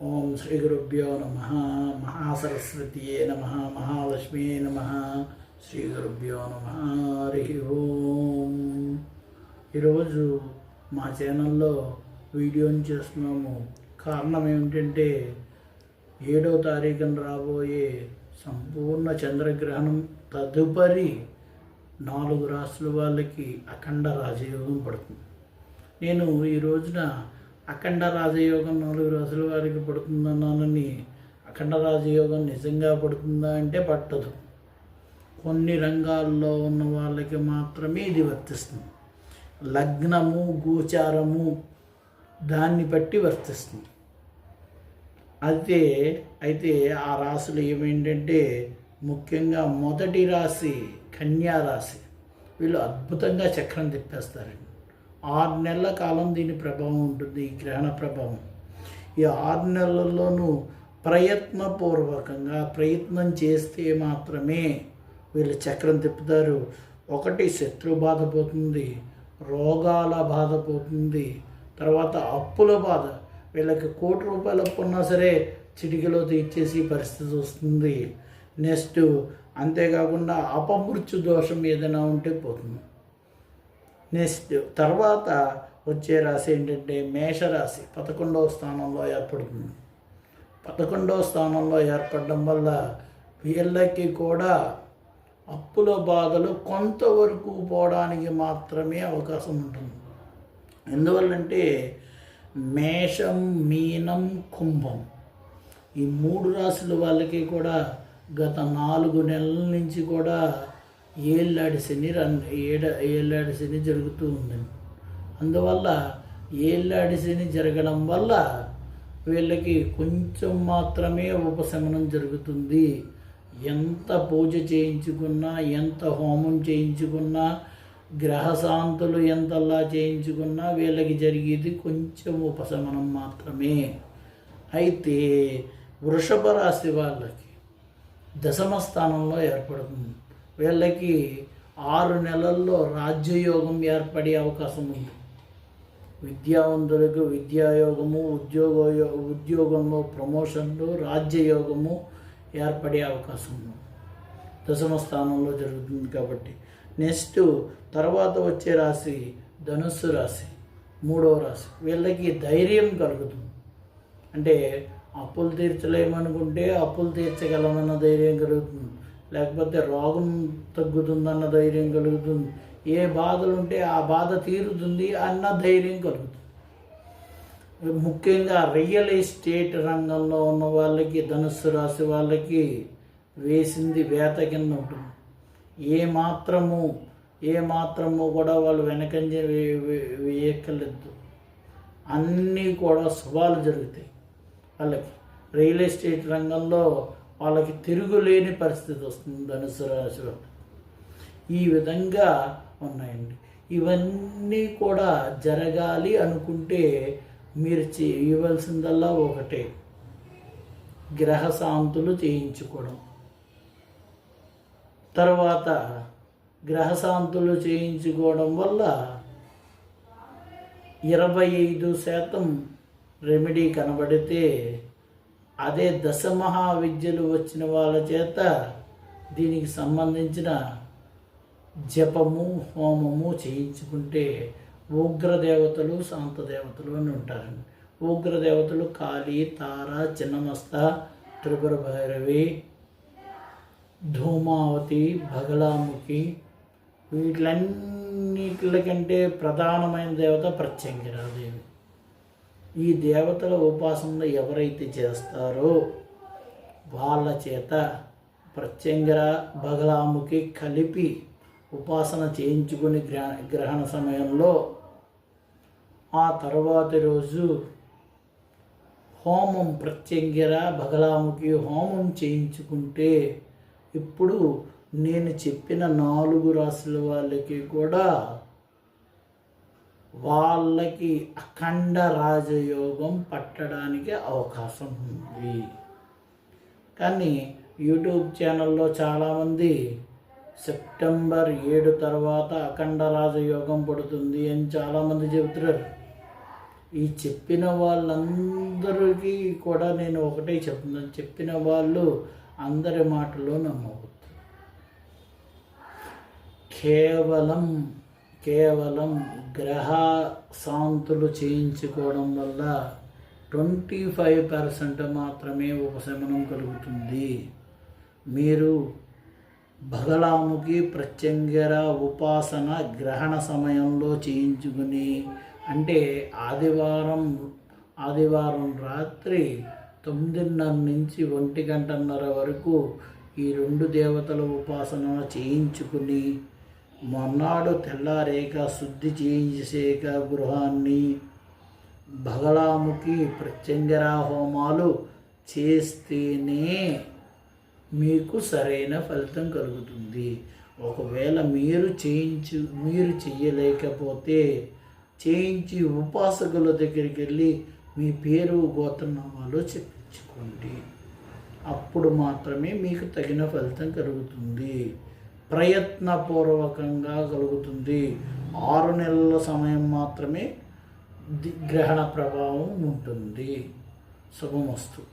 ఓం శ్రీ గురుభ్యో నమ మహాసరస్వతియే నమ మహాలక్ష్మీ నమ. శ్రీ గురుభ్యో నమ హరి ఓం. ఈరోజు మా ఛానల్లో వీడియోని చేస్తున్నాము. కారణం ఏమిటంటే ఏడో తారీఖున రాబోయే సంపూర్ణ చంద్రగ్రహణం తదుపరి నాలుగు రాష్ట్రాల వాళ్ళకి అఖండ రాజయోగం పడుతుంది. నేను ఈ రోజున అఖండ రాజయోగం నాలుగు రోజుల వారికి పడుతుందన్నానని అఖండ రాజయోగం నిజంగా పడుతుందా అంటే పట్టదు. కొన్ని రంగాల్లో ఉన్న వాళ్ళకి మాత్రమే ఇది వర్తిస్తుంది. లగ్నము గోచారము దాన్ని బట్టి వర్తిస్తుంది. అయితే అయితే ఆ రాశులు ఏమేంటంటే ముఖ్యంగా మొదటి రాశి కన్యా రాశి. వీళ్ళు అద్భుతంగా చక్రం తిప్పేస్తారండి. ఆరు నెలల కాలం దీని ప్రభావం ఉంటుంది ఈ గ్రహణ ప్రభావం. ఈ ఆరు నెలల్లోనూ ప్రయత్నపూర్వకంగా ప్రయత్నం చేస్తే మాత్రమే వీళ్ళు చక్రం తిప్పుతారు. ఒకటి శత్రు బాధ పోతుంది రోగాల బాధ పోతుంది తర్వాత అప్పుల బాధ. వీళ్ళకి కోటి రూపాయలు అప్పు ఉన్నా సరే చిటికలో తీర్చేసి పరిస్థితి వస్తుంది. నెక్స్ట్ అంతేకాకుండా అపమృత్యు దోషం ఏదైనా ఉంటే పోతుంది. నెక్స్ట్ తర్వాత వచ్చే రాశి ఏంటంటే మేషరాశి. పదకొండవ స్థానంలో ఏర్పడుతుంది. పదకొండవ స్థానంలో ఏర్పడడం వల్ల వీళ్ళకి కూడా అప్పుల బాధలు కొంతవరకు పోవడానికి మాత్రమే అవకాశం ఉంటుంది. ఎందువల్లంటే మేషం మీనం కుంభం. ఈ మూడు రాశుల వాళ్ళకి కూడా గత నాలుగు నెలల నుంచి కూడా ఏళ్ళాడి శని రన్ ఏడ ఏళ్ళాడి శని జరుగుతూ ఉందని. అందువల్ల ఏళ్ళాడి శని జరగడం వల్ల వీళ్ళకి కొంచెం మాత్రమే ఉపశమనం జరుగుతుంది. ఎంత పూజ చేయించుకున్నా ఎంత హోమం చేయించుకున్నా గ్రహశాంతులు ఎంతలా చేయించుకున్నా వీళ్ళకి జరిగేది కొంచెం ఉపశమనం మాత్రమే. అయితే వృషభ రాశి వాళ్ళకి దశమ స్థానంలో ఏర్పడుతుంది. వీళ్ళకి ఆరు నెలల్లో రాజ్యయోగం ఏర్పడే అవకాశం ఉంది. విద్యావంతులకు విద్యాయోగము ఉద్యోగ ఉద్యోగంలో ప్రమోషన్లు రాజ్యయోగము ఏర్పడే అవకాశం ఉంది. దశమ స్థానంలో జరుగుతుంది కాబట్టి. నెక్స్ట్ తర్వాత వచ్చే రాశి ధనుస్సు రాశి మూడవ రాశి. వీళ్ళకి ధైర్యం కలుగుతుంది. అంటే అప్పులు తీర్చలేమనుకుంటే అప్పులు తీర్చగలమన్న ధైర్యం కలుగుతుంది. లేకపోతే రోగం తగ్గుతుందన్న ధైర్యం కలుగుతుంది. ఏ బాధలు ఉంటే ఆ బాధ తీరుతుంది అన్న ధైర్యం కలుగుతుంది. ముఖ్యంగా రియల్ ఎస్టేట్ రంగంలో ఉన్న వాళ్ళకి ధనుస్సు రాశి వాళ్ళకి వేసింది వేత కింద ఉంటుంది. ఏ మాత్రము ఏ మాత్రము కూడా వాళ్ళు వెనకంజ వేయక్కర్లేదు. అన్నీ కూడా శుభాలు జరుగుతాయి వాళ్ళకి. రియల్ ఎస్టేట్ రంగంలో వాళ్ళకి తిరుగులేని పరిస్థితి వస్తుంది ధనుసు రాశిలో. ఈ విధంగా ఉన్నాయండి. ఇవన్నీ కూడా జరగాలి అనుకుంటే మీరు చేయవలసిందల్లా ఒకటే. గ్రహశాంతులు చేయించుకోవడం. తర్వాత గ్రహశాంతులు చేయించుకోవడం వల్ల ఇరవై ఐదు శాతం రెమెడీ కనబడితే అదే దశ మహావిద్యలు వచ్చిన వాళ్ళ చేత దీనికి సంబంధించిన జపము హోమము చేయించుకుంటే ఉగ్రదేవతలు శాంత దేవతలు అని ఉంటారండి. ఉగ్రదేవతలు కాళీ తార చిన్నమస్త త్రిపుర భైరవి ధూమావతి భగలాముఖి వీటిలన్నిటికంటే ప్రధానమైన దేవత ప్రత్యంగిరాదేవి. ఈ దేవతల ఉపాసన ఎవరైతే చేస్తారో వాళ్ళ చేత ప్రత్యంగర బగలాముకి కలిపి ఉపాసన చేయించుకుని గ్రహ గ్రహణ సమయంలో ఆ తర్వాతి రోజు హోమం ప్రత్యంగిర బగలాముకి హోమం చేయించుకుంటే ఇప్పుడు నేను చెప్పిన నాలుగు రాసుల వాళ్ళకి కూడా వాళ్ళకి అఖండ రాజయోగం పట్టడానికి అవకాశం ఉంది. కానీ యూట్యూబ్ ఛానల్లో చాలామంది సెప్టెంబర్ ఏడు తర్వాత అఖండ రాజయోగం పడుతుంది అని చాలామంది చెబుతున్నారు. ఈ చెప్పిన వాళ్ళందరికీ కూడా నేను ఒకటే చెప్తున్నాను. చెప్పిన వాళ్ళు అందరి మాటలో నమ్మవద్దు. కేవలం కేవలం గ్రహ శాంతులు చేయించుకోవడం వల్ల ట్వంటీ ఫైవ్ పర్సెంట్ మాత్రమే ఉపశమనం కలుగుతుంది. మీరు బగలాముకి ప్రత్యంగర ఉపాసన గ్రహణ సమయంలో చేయించుకుని అంటే ఆదివారం ఆదివారం రాత్రి తొమ్మిదిన్నర నుంచి ఒంటి గంటన్నర వరకు ఈ రెండు దేవతల ఉపాసన చేయించుకుని మొన్నాడు తెల్లారేక శుద్ధి చేయించేక గృహాన్ని బగలాముఖి ప్రత్యంగర హోమాలు చేస్తేనే మీకు సరైన ఫలితం కలుగుతుంది. ఒకవేళ మీరు చేయించు మీరు చేయలేకపోతే చేయించి ఉపాసకుల దగ్గరికి వెళ్ళి మీ పేరు గోత్రనామాలు చెప్పించుకోండి. అప్పుడు మాత్రమే మీకు తగిన ఫలితం కలుగుతుంది. ప్రయత్నపూర్వకంగా కలుగుతుంది. ఆరు నెలల సమయం మాత్రమే గ్రహణ ప్రభావం ఉంటుంది. శుభమస్తు.